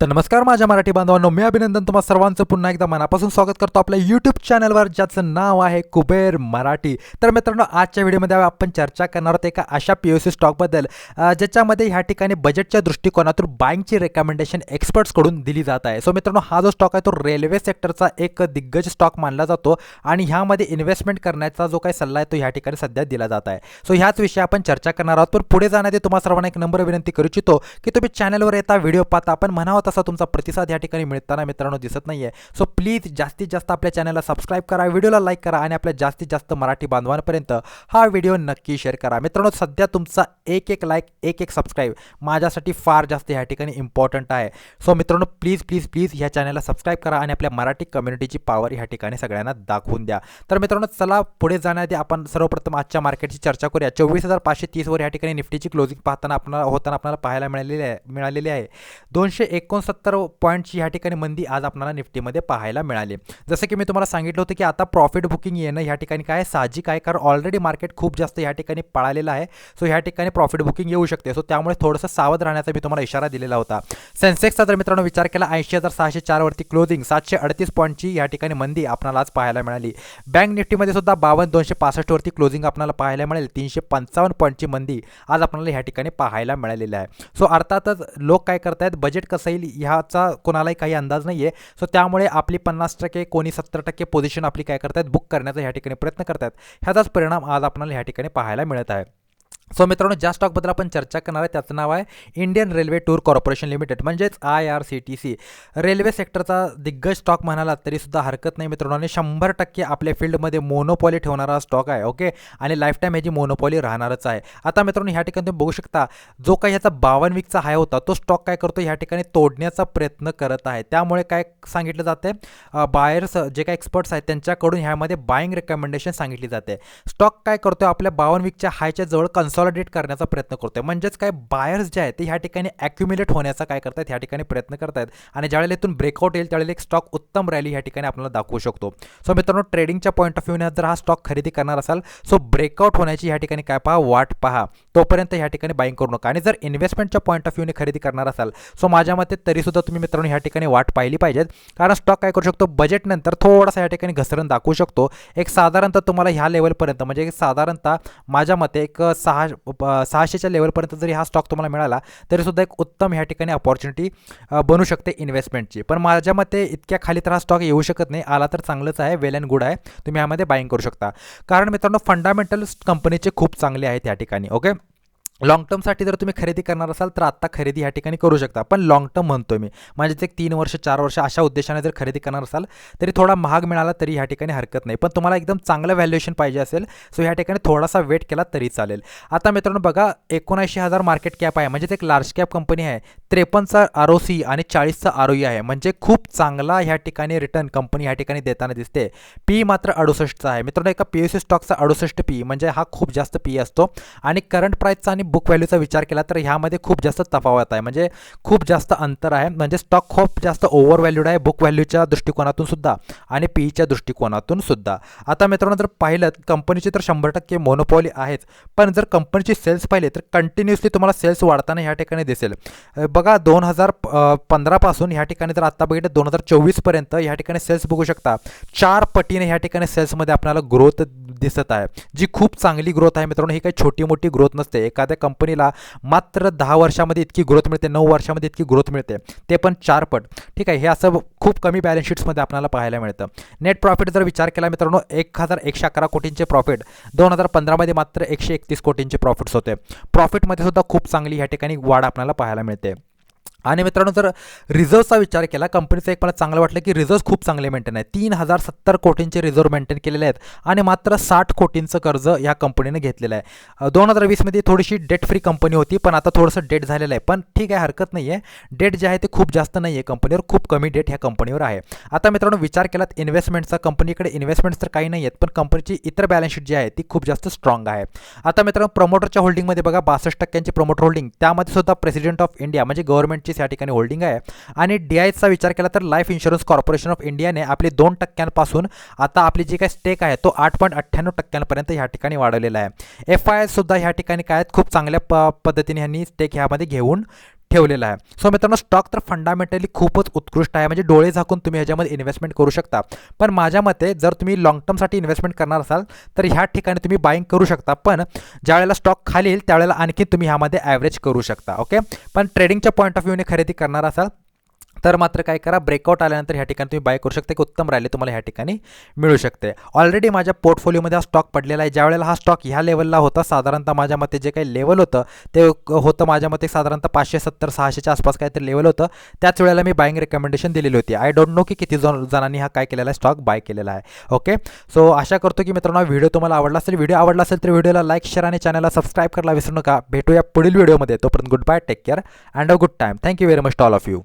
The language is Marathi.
तर नमस्कार माझ्या मराठी बांधवांनो मी अभिनंदन तुम्हा सर्वांचं. पुन्हा एकदा मनापासून स्वागत करतो आपल्या यूट्यूब चॅनलवर ज्याचं नाव आहे कुबेर मराठी. तर मित्रांनो आजच्या व्हिडिओमध्ये आपण चर्चा करणार आहोत एका अशा पी यू सी स्टॉकबद्दल ज्याच्यामध्ये ह्या ठिकाणी बजेटच्या दृष्टिकोनातून बाईंगची रेकमेंडेशन एक्सपर्ट्सकडून दिली जात आहे. सो मित्रांनो हा जो स्टॉक आहे तो रेल्वे सेक्टरचा एक दिग्गज स्टॉक मानला जातो आणि ह्यामध्ये इन्व्हेस्टमेंट करण्याचा जो काही सल्ला आहे तो ह्या ठिकाणी सध्या दिला जात आहे. सो ह्याच विषयी आपण चर्चा करणार आहोत. पण पुढे जाण्याआधी तुम्हाला सर्वांना एक नंबर विनंती करू इच्छितो की तुम्ही चॅनलवर येता व्हिडिओ पाहता आपण म्हणावं तसा तुमचा प्रतिसाद या ठिकाणी मिळताना मित्रांनो दिसत नाही आहे सो प्लीज जास्तीत जास्त आपल्या चॅनलला सबस्क्राईब करा व्हिडिओला लाईक करा आणि आपल्या जास्तीत जास्त मराठी बांधवांपर्यंत हा व्हिडिओ नक्की शेअर करा. मित्रांनो सध्या तुमचा एक एक लाईक एक एक सबस्क्राईब माझ्यासाठी फार जास्त ह्या ठिकाणी इम्पॉर्टंट आहे. सो मित्रांनो प्लीज प्लीज प्लीज ह्या चॅनलला सबस्क्राईब करा आणि आपल्या मराठी कम्युनिटीची पॉवर ह्या ठिकाणी सगळ्यांना दाखवून द्या. तर मित्रांनो चला पुढे जाण्याआधी आपण सर्वप्रथम आजच्या मार्केटची चर्चा करूया. चोवीस हजार पाचशे तीसवर या ठिकाणी निफ्टीची क्लोजिंग पाहताना आपल्याला होताना आपल्याला पाहायला मिळालेली आहे मिळालेली आहे. दोनशे एकोण एकोणसत्तर पॉईंटची ह्या ठिकाणी मंदी आज आपल्याला निफ्टीमध्ये पाहायला मिळाली. जसं की मी तुम्हाला सांगितलं होतं की आता प्रॉफिट बुकिंग येणं ह्या ठिकाणी काय साहजिक आहे कारण ऑलरेडी मार्केट खूप जास्त ह्या ठिकाणी पळालेलं आहे. सो ह्या ठिकाणी प्रॉफिट बुकिंग येऊ शकते. सो त्यामुळे थोडंसं सावध राहण्याचा मी तुम्हाला इशारा दिलेला होता. सेन्सेक्सचा जर मित्रांनो विचार केला ऐंशी हजार सहाशे चारवरती क्लोजिंग सातशे अडतीस पॉईंटची या ठिकाणी मंदी आपल्याला आज पाहायला मिळाली. बँक निफ्टीमध्ये सुद्धा बावन्न दोनशे पासष्टवरती क्लोजिंग आपल्याला पाहायला मिळेल. तीनशे पंचावन्न पॉईंटची मंदी आज आपल्याला ह्या ठिकाणी पाहायला मिळालेली आहे. सो अर्थातच लोक काय करतायत बजेट कसं येईल ह्याचा कोणालाही काही अंदाज नाही आहे सो त्यामुळे आपली पन्नास टक्के कोणी सत्तर टक्के पोझिशन आपली काय करतायत? बुक करण्याचा ह्या ठिकाणी प्रयत्न करतायत. ह्याचाच परिणाम आज आपल्याला ह्या ठिकाणी पाहायला मिळत आहे. सो मित्रांनो ज्या स्टॉकबद्दल आपण चर्चा करणार आहे त्याचं नाव आहे Indian railway tour corporation limited म्हणजेच I R C T C railway सेक्टरचा दिग्गज स्टॉक म्हणाला तरीसुद्धा हरकत नाही मित्रांनो आणि शंभर टक्के आपल्या फील्डमध्ये मोनोपॉली ठेवणारा स्टॉक आहे ओके आणि लाईफ टाईम ह्याची मोनोपॉली राहणारच आहे. आता मित्रांनो ह्या ठिकाणी तुम्ही बघू शकता जो काही ह्याचा बावन्न वीकचा हाय होता तो स्टॉक काय करतो ह्या ठिकाणी तोडण्याचा प्रयत्न करत आहे. त्यामुळे काय सांगितलं जाते बायर्स जे काही एक्सपर्ट्स आहेत त्यांच्याकडून ह्यामध्ये बाईंग रेकमेंडेशन सांगितली जाते. स्टॉक काय करतोय आपल्या बावन्न वीकच्या हायच्या जवळ कन्सॉलिडेट करण्याचा प्रयत्न करतोय. म्हणजेच काय बायर्स जे आहेत ते ह्या ठिकाणी ॲक्युम्युलेट होण्याचा काय करतात ह्या ठिकाणी प्रयत्न करतात आणि ज्यावेळेला इथून ब्रेकआउट येईल त्यावेळेला एक स्टॉक उत्तम रॅली ह्या ठिकाणी आपल्याला दाखवू शकतो. सो मित्रांनो ट्रेडिंगच्या पॉईंट ऑफ व्ह्यूने जर हा स्टॉक खरेदी करणार असाल सो ब्रेकआउट होण्याची ह्या ठिकाणी काय पहा वाट पहा. तोपर्यंत ह्या ठिकाणी बाईंग करू नका. आणि जर इन्व्हेस्टमेंटच्या पॉईंट ऑफ व्ह्यूने खरेदी करणार असाल सो माझ्या मते तरीसुद्धा तुम्ही मित्रांनो ह्या ठिकाणी वाट पाहिली पाहिजेत. कारण स्टॉक काय करू शकतो बजेटनंतर थोडासा ह्या ठिकाणी घसरण दाखवू शकतो. एक साधारणतः तुम्हाला ह्या लेवलपर्यंत म्हणजे एक साधारणतः माझ्या मते एक सहा सहाशेच्या लेवलपर्यंत जरी हा स्टॉक तुम्हाला मिळाला तरीसुद्धा एक उत्तम ह्या ठिकाणी अपॉर्च्युनिटी बनू शकते इन्व्हेस्टमेंटची पण माझ्या मते इतक्या खाली तर हा स्टॉक येऊ शकत नाही. आला तर चांगलंच आहे वेल अँड गुड आहे. तुम्ही यामध्ये बाईंग करू शकता. कारण मित्रांनो फंडामेंटल कंपनीचे खूप चांगले आहेत या ठिकाणी ओके लाँग टर्मसाठी जर तुम्ही खरेदी करणार असाल तर आत्ता खरेदी ह्या ठिकाणी करू शकता. पण लाँग टर्म म्हणतोय मी. म्हणजेच एक तीन वर्ष चार वर्ष अशा उद्देशाने जर खरेदी करणार असाल तरी थोडा महाग मिळाला तरी ह्या ठिकाणी हरकत नाही. पण तुम्हाला एकदम चांगलं व्हॅल्युएशन पाहिजे असेल सो ह्या ठिकाणी थोडासा वेट केला तरी चालेल. आता मित्रांनो बघा एकोणऐंशी हजार मार्केट कॅप आहे. म्हणजेच एक लार्ज कॅप कंपनी आहे. त्रेपन्नचा आर ओ सी आणि चाळीसचा आर ओ ई आहे. म्हणजे खूप चांगला ह्या ठिकाणी रिटर्न कंपनी ह्या ठिकाणी देताना दिसते. पी मात्र अडुसष्टचा आहे. मित्रांनो एका पी यू सी स्टॉकचा अडुसष्ट पी म्हणजे हा खूप जास्त पी असतो. आणि करंट प्राईसचा आणि बुक व्हॅल्यूचा विचार केला तर ह्यामध्ये खूप जास्त तफावत आहे. म्हणजे खूप जास्त अंतर आहे. म्हणजे स्टॉक खूप जास्त ओव्हर व्हॅल्यूड आहे बुक व्हॅल्यूच्या दृष्टिकोनातून सुद्धा आणि पीईच्या दृष्टिकोनातून सुद्धा. आता मित्रांनो जर पाहिलं कंपनीची तर शंभर टक्के मोनोपॉली आहेच. पण जर कंपनीची सेल्स पाहिले तर कंटिन्युअसली तुम्हाला सेल्स वाढताना ह्या ठिकाणी दिसेल. बघा दोन हजार पंधरापासून ह्या ठिकाणी जर आत्ता बघितलं दोन हजार चोवीसपर्यंत ह्या ठिकाणी सेल्स बघू शकता. चार पटीने ह्या ठिकाणी सेल्समध्ये आपल्याला ग्रोथ दिसत आहे. जी खूप चांगली ग्रोथ आहे मित्रांनो ही काही छोटी मोठी ग्रोथ नसते. एखाद्या कंपनीला मात्र दहा वर्षामध्ये इतकी ग्रोथ मिळते नऊ वर्षामध्ये इतकी ग्रोथ मिळते. ते पण चार पट. ठीक आहे हे असं खूप कमी बॅलन्स शीट्समध्ये आपल्याला पाहायला मिळतं. नेट प्रॉफिट जर विचार केला मित्रांनो एक हजार एकशे अकरा कोटींचे प्रॉफिट दोन हजार पंधरामध्ये मात्र एकशे एकतीस कोटींचे प्रॉफिट्स होते. प्रॉफिटमध्ये सुद्धा खूप चांगली ह्या ठिकाणी वाढ आपल्याला पाहायला मिळते. आणि मित्रांनो जर रिझर्वचा विचार केला कंपनीचं एक मला चांगलं वाटलं की रिझर्व खूप चांगले मेंटेन आहे तीन हजार सत्तर कोटींचे रिझर्व मेंटेन केलेले आहेत आणि मात्र साठ कोटींचं कर्ज या कंपनीने घेतलेलं आहे. दोन हजार वीसमध्ये थोडीशी डेट फ्री कंपनी होती पण आता थोडंसं डेट झालेलं आहे. पण ठीक आहे हरकत नाही आहे डेट जे आहे ते खूप जास्त नाही आहे कंपनीवर खूप कमी डेट ह्या कंपनीवर आहे. आता मित्रांनो विचार केलात इन्व्हेस्टमेंटचा कंपनीकडे इन्व्हेस्टमेंट्स तर काही नाही आहेत पण कंपनीची इतर बॅलन्स शीट जी आहे ती खूप जास्त स्ट्रॉंग आहे. आता मित्रांनो प्रमोटरच्या होल्डिंगमध्ये बघा बासष्ट टक्क्यांची प्रमोटर होल्डिंग त्यामध्ये सुद्धा प्रेसिडेंट ऑफ इंडिया म्हणजे गव्हर्नमेंटचीच या ठिकाणी होल्डिंग आहे. आणि डी आयचा विचार केला तर लाईफ इन्शुरन्स कॉर्पोरेशन ऑफ इंडियाने आपली दोन टक्क्यांपासून आता आपली जी काही स्टेक आहे तो आठ पॉईंट अठ्ठ्याण्णव टक्क्यांपर्यंत ह्या ठिकाणी वाढवलेला आहे. एफ आय सुद्धा ह्या ठिकाणी काय आहेत, खूप चांगल्या प पद्धतीने ह्यांनी स्टेक ह्यामध्ये घेऊन ठेवलेला आहे. सो मित्रांनो स्टॉक तर फंडामेंटली खूपच उत्कृष्ट आहे. म्हणजे डोळे झाकून तुम्ही ह्याच्यामध्ये इन्व्हेस्टमेंट करू शकता. पण माझ्या मते जर तुम्ही लॉंग टर्मसाठी इन्व्हेस्टमेंट करणार असाल तर ह्या ठिकाणी तुम्ही बाईंग करू शकता. पण ज्या वेळेला स्टॉक खाली येईल त्यावेळेला आणखी तुम्ही ह्यामध्ये ॲव्हरेज करू शकता. ओके पण ट्रेडिंगच्या पॉईंट ऑफ व्ह्यूने खरेदी करणार असाल तर मात्र काय करा ब्रेकआउट आल्यानंतर ह्या ठिकाणी तुम्ही बाय करू शकता. की उत्तम राहिले तुम्हाला ह्या ठिकाणी मिळू शकते. ऑलरेडी माझ्या पोर्टफोलिओमध्ये हा स्टॉक पडलेला आहे. ज्या वेळेला हा स्टॉक ह्या लेवलला होता साधारणतः माझ्या मते जे काही लेवल होतं ते होतं माझ्या मते साधारणतः पाचशे सत्तर सहाशेच्या आसपास काहीतरी लेवल होतं. त्याच वेळेला मी बाईंग रेकमेंडेशन दिलेली होती. आय डोंट नो की किती जण जणांनी हा काय केलेला आहे स्टॉक बाय केलेला आहे. ओके सो आशा करतो की मित्रांनो व्हिडिओ तुम्हाला आवडला असेल. व्हिडिओ आवडला असेल तर व्हिडिओला लाईक शेअर आणि चॅनलला सबस्क्राईब करायला विसरू नका. भेटूया पुढील व्हिडिओमध्ये तोपर्यंत good bye take care and a good time thank you very much all of you